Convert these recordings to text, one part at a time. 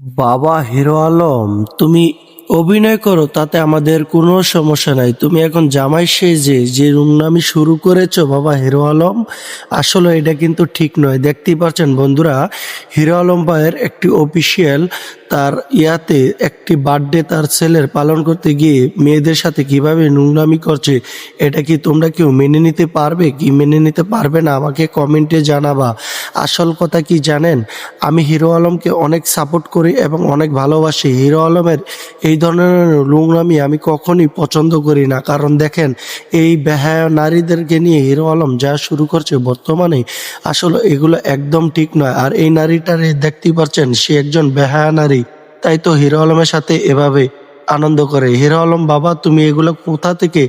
বাবা হিরো আলম তুমি অভিনয় করো, তাতে আমাদের কোনো সমস্যা নাই। তুমি এখন জামাই সেজে যে রুংনামি শুরু করেছ, বাবা হিরো আলম, আসলে এটা কিন্তু ঠিক নয়। দেখতেই পাচ্ছেন বন্ধুরা, হিরো আলম ভাইয়ের একটি অফিসিয়াল তার ইয়াতে একটি বার্থডে তার ছেলের পালন করতে গিয়ে মেয়েদের সাথে কীভাবে নোংরামি করছে, এটা কি তোমরা কেউ মেনে নিতে পারবে কি মেনে নিতে পারবে না, আমাকে কমেন্টে জানাবা। আসল কথা কি জানেন, আমি হিরো আলমকে অনেক সাপোর্ট করি এবং অনেক ভালোবাসি। হিরো আলমের এই ধরনের নোংরামি আমি কখনই পছন্দ করি না। কারণ দেখেন, এই বেহায়া নারীদেরকে নিয়ে হিরো আলম যা শুরু করছে বর্তমানে আসলে এগুলো একদম ঠিক নয়। আর এই নারীটারে দেখতেই পাচ্ছেন, সে একজন বেহায়া নারী। তাই তো হিরো আলমের সাথে এভাবে আনন্দ করে। হিরো আলম, বাবা, তুমি এগুলো কোথা থেকে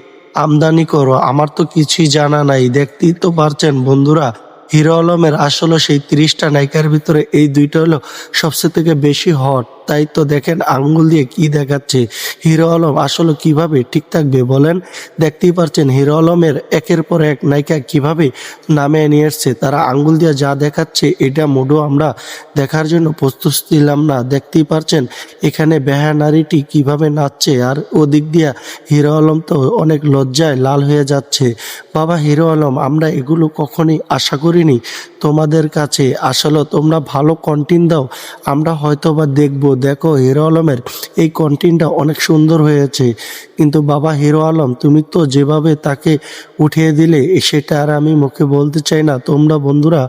আমদানি করো? আমার তো কিছুই জানা নাই। দেখতেই তো পারছেন বন্ধুরা, হিরো আলমের আসলে সেই তিরিশটা নায়িকার ভিতরে এই দুইটা হলো সবচেয়ে থেকে বেশি হট। তাই তো দেখেন আঙ্গুল দিয়ে কি দেখাচ্ছে? হিরো আলম আসলে কীভাবে ঠিক থাকবে বলেন? দেখতেই পারছেন হিরো আলমের একের পর এক নায়িকা কীভাবে নামে নিয়ে এসছে, তারা আঙ্গুল দিয়ে যা দেখাচ্ছে এটা মোডও আমরা দেখার জন্য প্রস্তুত ছিলাম না। দেখতেই পারছেন এখানে বেহা নারীটি কীভাবে নাচছে আর ওদিক দিয়া হিরো আলম তো অনেক লজ্জায় লাল হয়ে যাচ্ছে। বাবা হিরো আলম, আমরা এগুলো কখনই আশা করিনি। তোমাদের কাছে আসলে তোমরা ভালো কন্টেন্ট দাও, আমরা হয়তো বা দেখব। দেখো হিরো আলমের এই কন্টেন্টটা অনেক সুন্দর হয়েছে। কিন্তু বাবা হিরো আলম, তুমি তো যেভাবে তাকে উঠিয়ে দিলে, সেটা আর আমি মুখে বলতে চাই না। তোমরা বন্ধুরা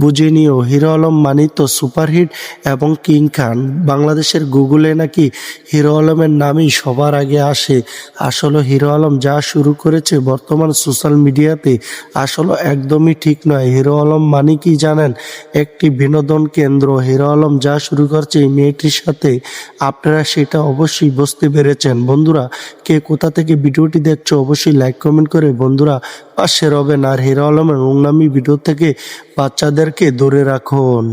বুঝে নিও, হিরো আলম মানি তো সুপারহিট এবং কিং খান। বাংলাদেশের গুগলে নাকি হিরো আলমের নামই সবার আগে আসে। আসলে হিরো আলম যা শুরু করেছে বর্তমান সোশ্যাল মিডিয়াতে আসলে একদমই ঠিক নয়। হিরো আলম মানে কি জানেন? একটি বিনোদন কেন্দ্র। হিরো আলম যা শুরু করছে এই মেয়েটির সাথে আপনারা সেটা অবশ্যই বুঝতে পেরেছেন। বন্ধুরা, কে কোথা থেকে ভিডিওটি দেখছ অবশ্যই লাইক কমেন্ট করে বন্ধুরা পাশে রবেন আর হিরো আলমের নোংনামি ভিডিও থেকে বাচ্চাদেরকে ধরে রাখুন।